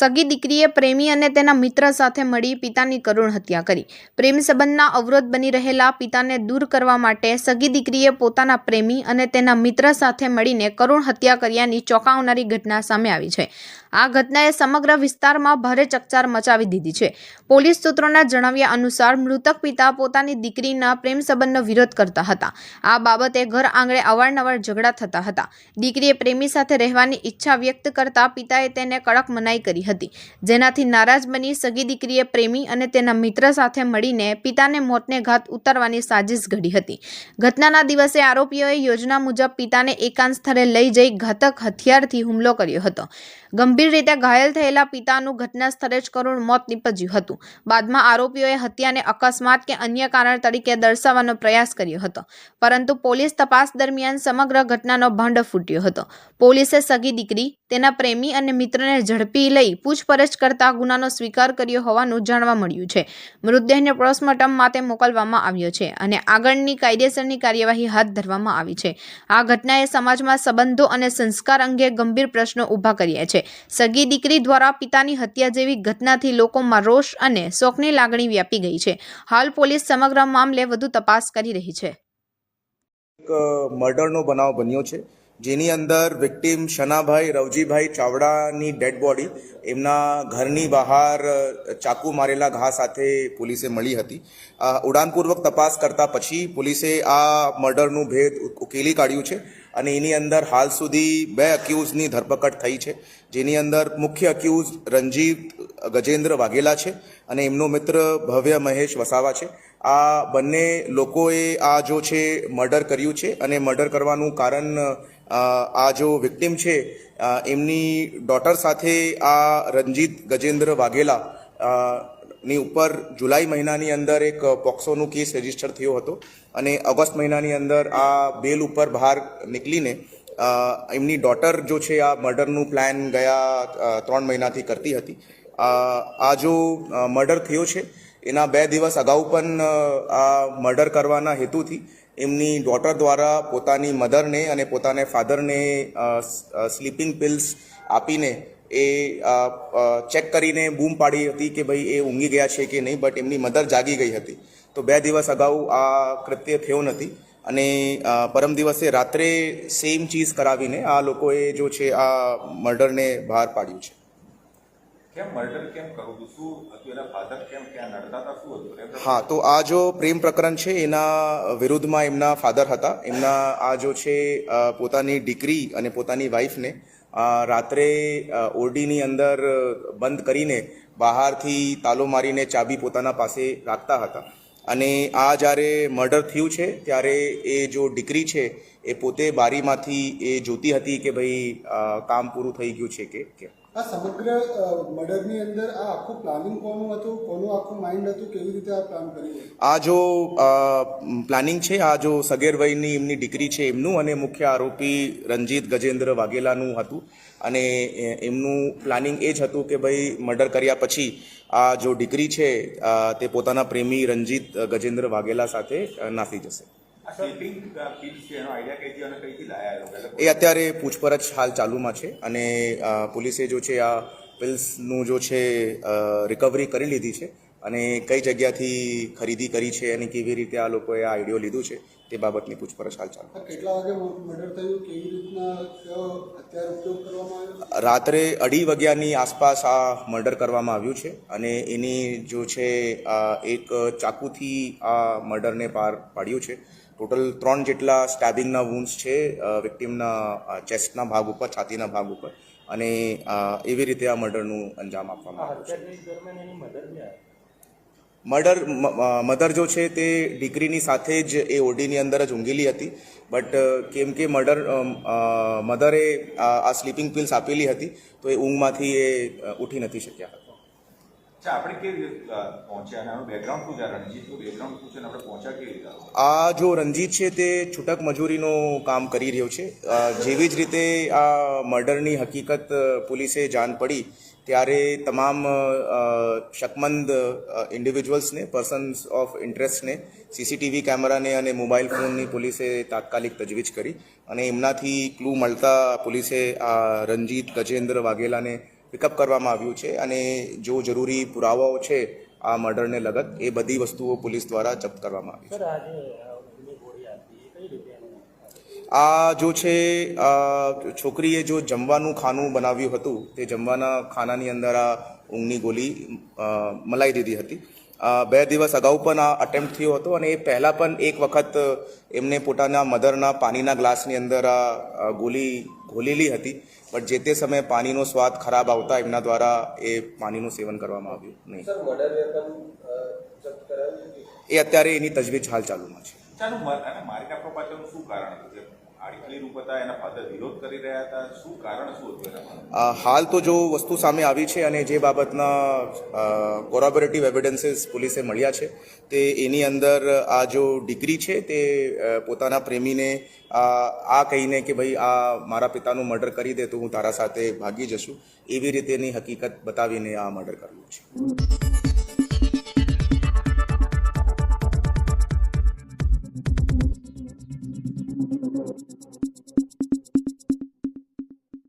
સગી દીકરીએ પ્રેમી અને તેના મિત્ર સાથે મળી પિતાની કરુણ હત્યા કરી. પ્રેમ સંબંધના અવરોધ બની રહેલા પિતાને દૂર કરવા માટે સગી દીકરીએ પોતાના પ્રેમી અને તેના મિત્ર સાથે મળીને કરુણ હત્યા કર્યાની ચોંકાવનારી ઘટના સામે આવી છે. આ ઘટનાએ સમગ્ર વિસ્તારમાં ભારે ચકચાર મચાવી દીધી છે. પોલીસ સૂત્રોના જણાવ્યા અનુસાર મૃતક પિતા પોતાની દીકરીના પ્રેમ સંબંધનો વિરોધ કરતા હતા. આ બાબતે ઘર આંગણે અવારનવાર ઝઘડા થતા હતા. દીકરીએ પ્રેમી સાથે રહેવાની ઈચ્છા વ્યક્ત કરતા પિતાએ તેને કડક મનાઈ કરી હતી. જેનાથી નારાજ બની સગી દીકરીએ પ્રેમી અને તેના મિત્ર સાથે મળીને પિતાને મોતને ઘાત ઉતારવાની સાજિશ ઘડી હતી. ઘટનાના દિવસે આરોપીઓએ યોજના મુજબ પિતાને એકાંત સ્થળે લઈ જઈ ઘાતક હથિયારથી હુમલો કર્યો હતો. ગંભીર રીતે ઘાયલ થયેલા પિતાનું ઘટના સ્થળે જ કરુણ મોત નીપજ્યું હતું. બાદમાં આરોપીઓએ હત્યાને અકસ્માત કે અન્ય કારણ તરીકે દર્શાવવાનો પ્રયાસ કર્યો હતો. પરંતુ પોલીસ તપાસ દરમિયાન સમગ્ર ઘટનાનો ભાંડો ફૂટ્યો હતો. પોલીસે સગી દીકરી, તેના પ્રેમી અને મિત્રને ઝડપી લઈ પૂછપરછ કરતા ગુનાનો સ્વીકાર કર્યો હોવાનું જાણવા મળ્યું છે. મૃતદેહને પોસ્ટમોર્ટમ માટે મોકલવામાં આવ્યો છે અને આગળની કાયદેસરની કાર્યવાહી હાથ ધરવામાં આવી છે. આ ઘટનાએ સમાજમાં સંબંધો અને સંસ્કાર અંગે ગંભીર પ્રશ્નો ઊભા કર્યા છે. સગી દીકરી દ્વારા પિતાની હત્યા જેવી ઘટનાથી લોકોમાં રોષ અને શોકની લાગણી વ્યાપી ગઈ છે. હાલ પોલીસ સમગ્ર મામલે વધુ તપાસ કરી રહી છે. મર્ડરનો બનાવ બન્યો છે. જેની અંદર વિક્ટીમ શનાભાઈ, રવજીભાઈ ચાવડાની ડેડ બોડી, એમના ઘરની બહાર ચાકુ મારેલા ઘા સાથે પોલીસે મળી હતી. ઉડાનપૂર્વક તપાસ કરતા પછી પોલીસે આ મર્ડરનું ભેદ ઉકેલી કાઢ્યું છે અને એની અંદર હાલ સુધી બે અક્યુઝની ધરપકડ થઈ છે. જેની અંદર મુખ્ય અક્યુઝ રંજીત ગજેન્દ્ર વાઘેલા છે અને એમનો મિત્ર ભવ્ય મહેશ વસાવા છે. આ બંને લોકોએ આ જો છે, મર્ડર કર્યું છે અને મર્ડર કરવાનું કારણ આ જો વિક્ટિમ છે એમની ડોટર સાથે આ રંજીત ગજેન્દ્ર વાઘેલા ની ઉપર જુલાઈ મહિનાની અંદર એક પોક્સોનું કેસ રજિસ્ટર થયો હતો અને ઓગસ્ટ મહિનાની અંદર આ બેલ ઉપર બહાર નીકળીને એમની ડોટર જો છે આ મર્ડરનું પ્લાન ગયા ત્રણ મહિનાથી કરતી હતી. આ જો મર્ડર થયો છે, એના બે દિવસ અગાઉ પણ આ મર્ડર કરવાના હેતુથી એમની ડોટર દ્વારા પોતાની મધરને અને પોતાને ફાધરને સ્લીપિંગ પિલ્સ આપીને એ ચેક કરીને બૂમ પાડી હતી કે ભાઈ એ ઊંઘી ગયા છે કે નહીં બટ એમની મધર જાગી ગઈ હતી. તો બે દિવસ અગાઉ આ કૃત્ય થયો નથી અને પરમ દિવસે રાત્રે સેમ ચીઝ કરાવીને આ લોકોએ જો છે આ મર્ડરને બહાર પાડ્યું છે. હા, તો આ જો પ્રેમ પ્રકરણ છે, એના વિરુદ્ધમાં એમના ફાધર હતા. એમના આ જો છે પોતાની દીકરી અને પોતાની વાઈફને રાત્રે ઓરડીની અંદર બંધ કરીને બહારથી તાલો મારીને ચાબી પોતાના પાસે રાખતા હતા. અને આ જ્યારે મર્ડર થયું છે, ત્યારે એ જો દીકરી છે, એ પોતે બારીમાંથી એ જોતી હતી કે ભાઈ કામ પૂરું થઈ ગયું છે કે કેમ? આ સમગ્ર મર્ડરની અંદર આ આખું પ્લાનિંગ કોનું હતું? કોનું આખું માઇન્ડ હતું? કેવી રીતે આ પ્લાન કરી આ જો પ્લાનિંગ છે, આ જો સગેર વયની એમની દીકરી છે એમનું અને મુખ્ય આરોપી રંજીત ગજેન્દ્ર વાઘેલાનું હતું. અને એમનું પ્લાનિંગ એ જ હતું કે ભાઈ, મર્ડર કર્યા પછી આ જો દીકરી છે તે પોતાના પ્રેમી રંજીત ગજેન્દ્ર વાઘેલા સાથે નાસી જશે. એ અત્યારે પૂછપરછ હાલ ચાલુમાં છે અને પોલીસે જો છે આ પિલ્સનું જો છે રિકવરી કરી લીધી છે અને કઈ જગ્યાથી ખરીદી કરી છે અને કેવી રીતે આ લોકોએ આ આઈડિયો લીધું છે તે બાબતની પૂછપરછ હાલ ચાલુ. કેટલા વાગે મર્ડર થયું? કેવી રીતના કયો ઉપયોગ કરવામાં આવ્યો? રાત્રે અઢી વાગ્યાની આસપાસ આ મર્ડર કરવામાં આવ્યું છે અને એની જો છે એક ચાકુથી આ મર્ડરને પાર પાડ્યું છે. ટોટલ ત્રણ જેટલા સ્ટેબિંગના વુન્ડ્સ છે વિક્ટિમના ચેસ્ટના ભાગ ઉપર છાતીના ભાગ ઉપર. અને એવી રીતે આ મર્ડરનું અંજામ આપવામાં આવ્યું છે. મર્ડર મધર જો છે તે ડિગ્રીની સાથે જ એ ઓડીની અંદર જ ઊંઘેલી હતી. બટ કેમ કે મર્ડર મધરે આ સ્લીપિંગ પિલ્સ આપેલી હતી તો એ ઊંઘમાંથી એ ઉઠી નથી શક્યા આ જો રણજીત છે તે છૂટક મજૂરીનું કામ કરી રહ્યો છે. જેવી જ રીતે આ મર્ડરની હકીકત પોલીસે જાણ પડી, ત્યારે તમામ શકમંદ ઇન્ડિવિજ્યુઅલ્સને પર્સન્સ ઓફ ઇન્ટરેસ્ટને સીસીટીવી કેમેરાને અને મોબાઈલ ફોનની પોલીસે તાત્કાલિક તજવીજ કરી અને એમનાથી ક્લુ મળતા પોલીસે આ રંજીત ગજેન્દ્ર વાઘેલાને પિકઅપ કરવામાં આવ્યું છે અને જો જરૂરી પુરાવાઓ છે આ મર્ડરને લગત એ બધી વસ્તુઓ પોલીસ દ્વારા જપ્ત કરવામાં આવી છે. આ જો છે છોકરીએ જો જમવાનું ખાનું બનાવ્યું હતું તે જમવાના ખાનાની અંદર આ ઊંઘની ગોલી મલાઈ દીધી હતી. બે દિવસ અગાઉ પણ આ અટેમ્પ્ટ થયો હતો અને એ પહેલાં પણ એક વખત એમને પોતાના મધરના પાણીના ગ્લાસની અંદર આ ગોલી ગોળી ઘોલેલી હતી. બટ જે તે સમયે પાણીનો સ્વાદ ખરાબ આવતા એમના દ્વારા એ પાણીનું સેવન કરવામાં આવ્યું નહીં. એ અત્યારે એની તજવીજ હાલ ચાલુમાં છે. હાલ તો જો વસ્તુ સામે આવી છે અને જે બાબતના કોરોબોરેટિવ એવિડન્સીસ પોલીસે મળ્યા છે, તે એની અંદર આ જો ડિગ્રી છે તે પોતાના પ્રેમીને આ કહીને કે ભાઈ આ મારા પિતાનું મર્ડર કરી દે તો હું તારા સાથે ભાગી જશું, એવી રીતેની હકીકત બતાવીને આ મર્ડર કર્યું છે.